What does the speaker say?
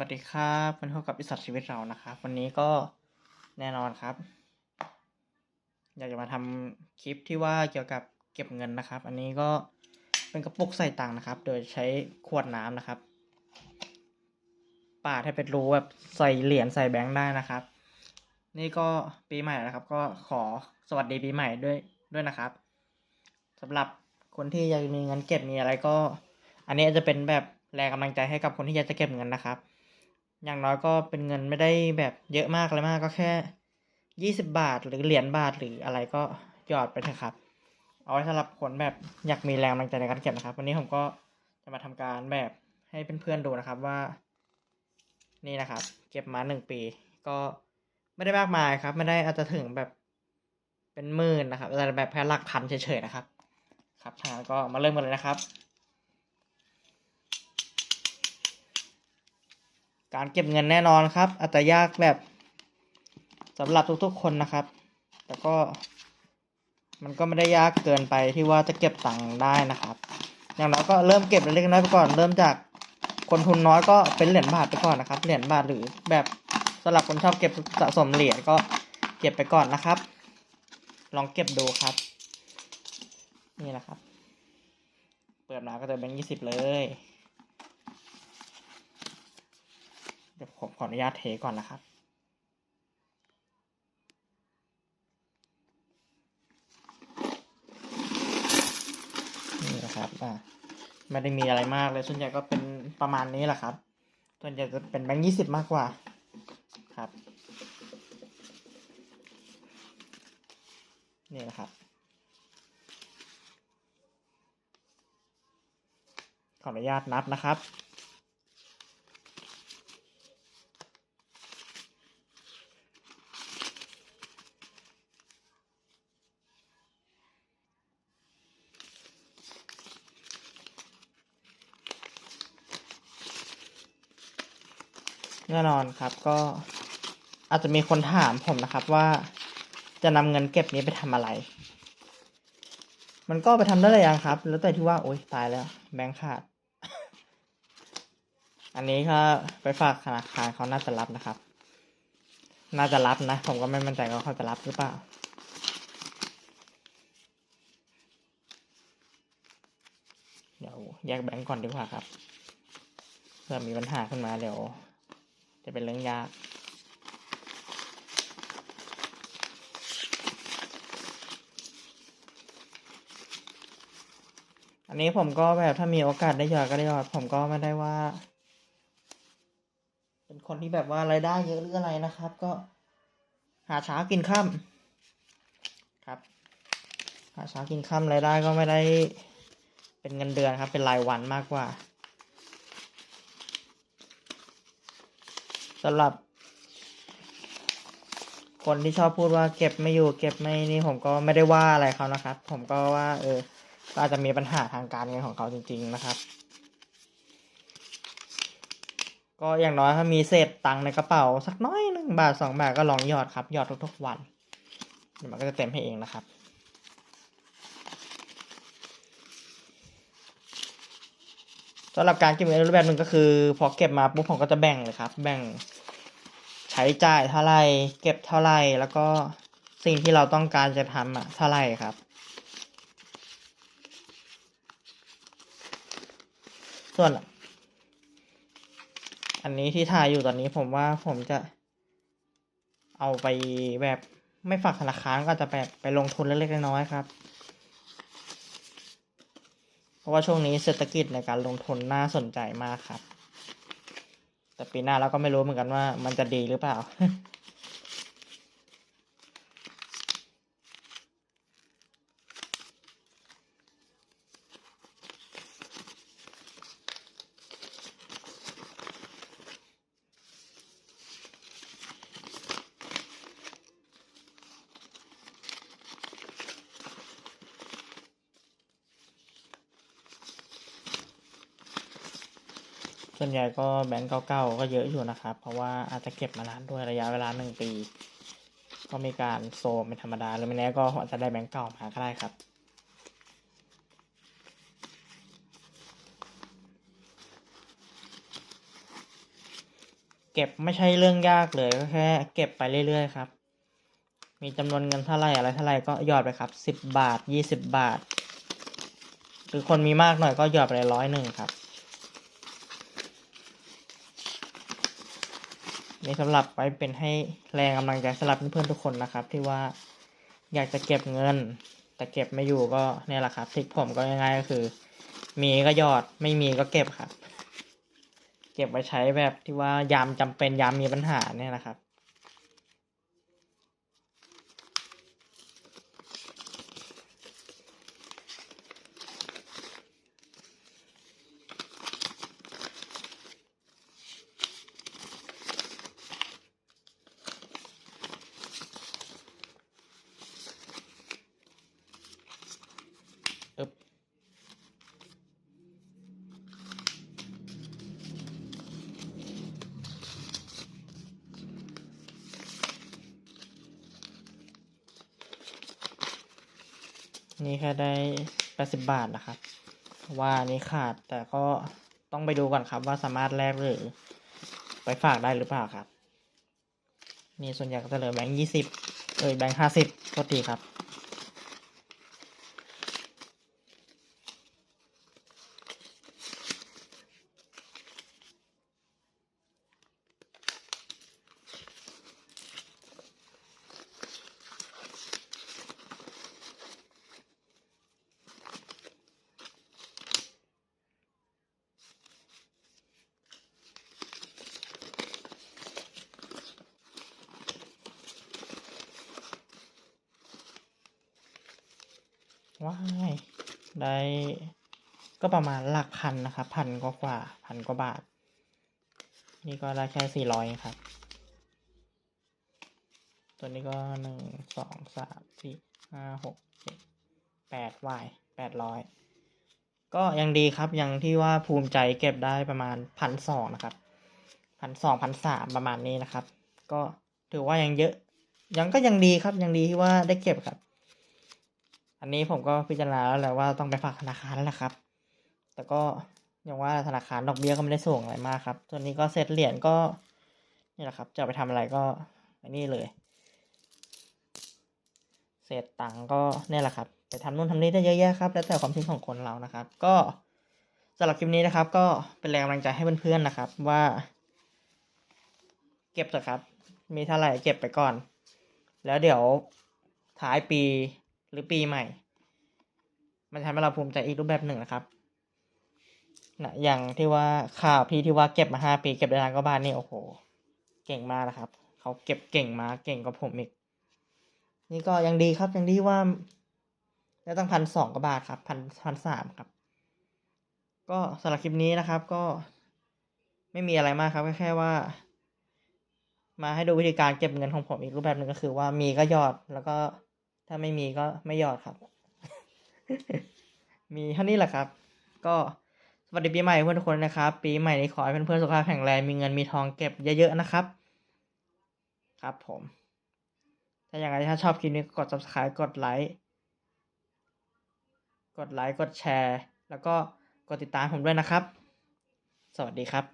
วัสดีครับเป็นพบกับอิสระชีวิตเรานะครับ วันนี้ก็แน่นอนครับ อยากจะมาทำคลิปที่ว่าเกี่ยวกับเก็บเงินนะครับ อันนี้ก็เป็นกระปุกใส่ตังค์นะครับ โดยใช้ขวดน้ำนะครับ ปาดให้เป็นรูแบบใส่เหรียญใส่แบงค์ได้นะครับ นี่ก็ปีใหม่นะครับ ก็ขอสวัสดีปีใหม่ด้วยด้วยนะครับสำหรับคนที่อยากมีเงินเก็บมีอะไรก็ อันนี้จะเป็นแบบแรงกำลังใจให้กับคนที่อยากจะเก็บเงินนะครับ อย่างน้อยก็เป็นเงินไม่ได้แบบเยอะมากเลยมากก็แค่ยี่สิบาทหรือเหรียญบาทหรืออะไรก็หยอดไปเถอะครับ เอาไว้สำหรับคนแบบอยากมีแรงกำลังใจในการเก็บนะครับ วันนี้ผมก็จะมาทำการแบบให้เพื่อนๆดูนะครับว่า นี่นะครับ เก็บมาหนึ่งปี ก็ไม่ได้มากมายครับ ไม่ได้อาจจะถึงแบบเป็นหมื่นนะครับแต่แบบแค่หลักพันเฉยๆนะครับ ครับทางนั้นก็มาเริ่มกันเลยนะครับ การเก็บเงินแน่นอนครับ อาจจะยากแบบสำหรับทุกๆคนนะครับ แต่ก็มันก็ไม่ได้ยากเกินไปที่ว่าจะเก็บตังค์ได้นะครับ อย่างน้อยก็เริ่มเก็บเล็กๆน้อยไปก่อน เริ่มจากคนทุนน้อยก็เป็นเหรียญบาทไปก่อนนะครับ เหรียญบาทหรือแบบสำหรับคนชอบเก็บสะสมเหรียญก็เก็บไปก่อนนะครับ ลองเก็บดูครับ นี่แหละครับ เปิดมาก็จะเป็นยี่สิบเลย เดี๋ยวผมขออนุญาตเทก่อนนะครับ นี่นะครับอ่าไม่ได้มีอะไรมากเลย ส่วนใหญ่ก็เป็นประมาณนี้แหละครับ ส่วนใหญ่จะเป็นแบงค์ยี่สิบมากกว่าครับ นี่นะครับขออนุญาตนับนะครับ แน่นอนครับก็อาจจะมีคนถามผมนะครับว่าจะนำเงินเก็บนี้ไปทำอะไร มันก็ไปทำได้หลายอย่างครับ แล้วแต่ที่ว่าโอ๊ยตายแล้ว แบงค์ขาด อันนี้ก็ไปฝากธนาคารเขาน่าจะรับนะครับ น่าจะรับนะ ผมก็ไม่มั่นใจว่าเขาจะรับหรือเปล่า เดี๋ยวแยกแบงก์ก่อนดีกว่าครับเพื่อมีปัญหาขึ้นมาเดี๋ยว จะเป็นเรื่องยาก อันนี้ผมก็แบบถ้ามีโอกาสได้หยอดก็ได้หยอด ผมก็ไม่ได้ว่า เป็นคนที่แบบว่ารายได้เยอะหรืออะไรนะครับ ก็หาเช้ากินค่ำครับ หาเช้ากินค่ำรายได้ก็ไม่ได้เป็นเงินเดือนครับ เป็นรายวันมากกว่า สำหรับ คนที่ชอบพูดว่าเก็บไม่อยู่ เก็บไม่นี่ผมก็ไม่ได้ว่าอะไรเขานะครับ ผมก็ว่า เอออาจจะมีปัญหาทางการเงินของเขาจริง ๆ นะครับ ก็อย่างน้อยถ้ามีเศษตังค์ในกระเป๋า สักน้อยหนึ่งบาทสองบาทก็ลองหยอดครับหยอดทุกๆวันมันก็จะเต็มให้เองนะครับสำหรับการเก็บเงินรูปแบบหนึ่งก็คือ พอเก็บมาปุ๊บผมก็จะแบ่งเลยครับ แบ่ง ใช้จ่ายเท่าไรเก็บเท่าไรแล้วก็สิ่งที่เราต้องการจะทำอะเท่าไรครับ ส่วน อันนี้ที่ถ่ายอยู่ตอนนี้ผมว่าผมจะ เอาไปแบบไม่ฝากธนาคารก็จะแบบไปลงทุนเล็กๆน้อยๆครับ เพราะว่าช่วงนี้เศรษฐกิจในการลงทุนน่าสนใจมากครับ แต่ปีหน้าเราก็ไม่รู้เหมือนกันว่ามันจะดีหรือเปล่า ส่วนใหญ่ก็แบงก์เก่าๆก็เยอะอยู่นะครับ เพราะว่าอาจจะเก็บมานานด้วยระยะเวลาหนึ่งปี ก็มีการโซมเป็นธรรมดาหรือไม่แน่ก็อาจจะได้แบงก์เก่ามาก็ได้ครับเก็บไม่ใช่เรื่องยากเลยก็แค่เก็บไปเรื่อยๆครับ มีจำนวนเงินเท่าไหร่อะไรเท่าไหร่ก็หยอดไปครับสิบบาทยี่สิบบาท หรือคนมีมากหน่อยก็หยอดไปร้อยหนึ่งครับ นี่สำหรับไว้เป็นให้แรงกำลังใจสำหรับเพื่อนๆทุกคนนะครับ ที่ว่าอยากจะเก็บเงิน แต่เก็บไม่อยู่ก็เนี่ยแหละครับทิกผมก็ง่ายๆก็คือ มีก็ยอดไม่มีก็เก็บครับ เก็บไว้ใช้แบบที่ว่ายามจำเป็นยามมีปัญหาเนี่ยนะครับ นี่แค่ได้แปดสิบบาทนะครับ ว่านี้ขาดแต่ก็ต้องไปดูก่อนครับว่าสามารถแลกหรือ ไปฝากได้หรือเปล่าครับ นี่ส่วนใหญ่ก็จะเหลือแบงค์ยี่สิบเอ้ยแบงค์ห้าสิบโทษทีครับ ว้ายได้ก็ประมาณหลักพันนะครับพันกว่ากว่าพันกว่าบาท นี่ก็ได้แค่สี่ร้อยครับ ตัวนี้ก็หนึ่งสองสามสี่ห้าหกเจ็ดแปดวายแปดร้อยก็ยังดีครับยังที่ว่าภูมิใจเก็บได้ประมาณพันสองนะครับพันสองพันสามประมาณนี้นะครับ ก็ถือว่ายังเยอะ ยังก็ยังดีครับยังดีที่ว่าได้เก็บครับ อันนี้ผมก็พิจารณาแล้วแหละว่าต้องไปฝากธนาคารแล้วล่ะครับ แต่ก็อย่างว่าธนาคารดอกเบี้ยก็ไม่ได้สูงอะไรมากครับตัวนนี้ก็เซตเหรียญก็นี่แหละครับ จะไปทำอะไรก็อันนี้เลย เศษตังก็เนี่ยแหละครับ ไปทำนู่นทำนี่ได้เยอะแยะครับ แล้วแต่ความคิดของคนเรานะครับ ก็สำหรับคลิปนี้นะครับ ก็เป็นแรงกำลังใจให้เพื่อนๆนะครับ ว่า เก็บเถอะครับ มีเท่าไหร่เก็บไปก่อน แล้วเดี๋ยวท้ายปี หรือปีใหม่ มันทำให้เราภูมิใจอีกรูปแบบหนึ่งนะครับนะอย่างที่ว่าข่าวพี่ที่ว่าเก็บมาห้าปีเก็บได้ล้านกว่าบาทนี่โอ้โห เก่งมากนะครับ เขาเก็บเก่งมาเก่งกว่าผมอีก นี่ก็ยังดีครับยังดีว่าได้ตั้งพันสองกว่าบาทครับพันพันสามครับ ก็สำหรับคลิปนี้นะครับก็ไม่มีอะไรมากครับแค่แค่ว่า มาให้ดูวิธีการเก็บเงินของผมอีกรูปแบบหนึ่งก็คือว่ามีก็ยอดแล้วก็ ถ้าไม่มีก็ไม่หยอดครับ มีเท่านี้แหละครับ ก็สวัสดีปีใหม่เพื่อนทุกคนนะครับ ปีใหม่นี้ขอให้เพื่อนๆสุขภาพแข็งแรงมีเงินมีทองเก็บเยอะๆนะครับ ครับผม ถ้าอย่างไรถ้าชอบคลิปนี้กด subscribe กดไลค์กดไลค์กดแชร์ แล้วก็กดติดตามผมด้วยนะครับ สวัสดีครับ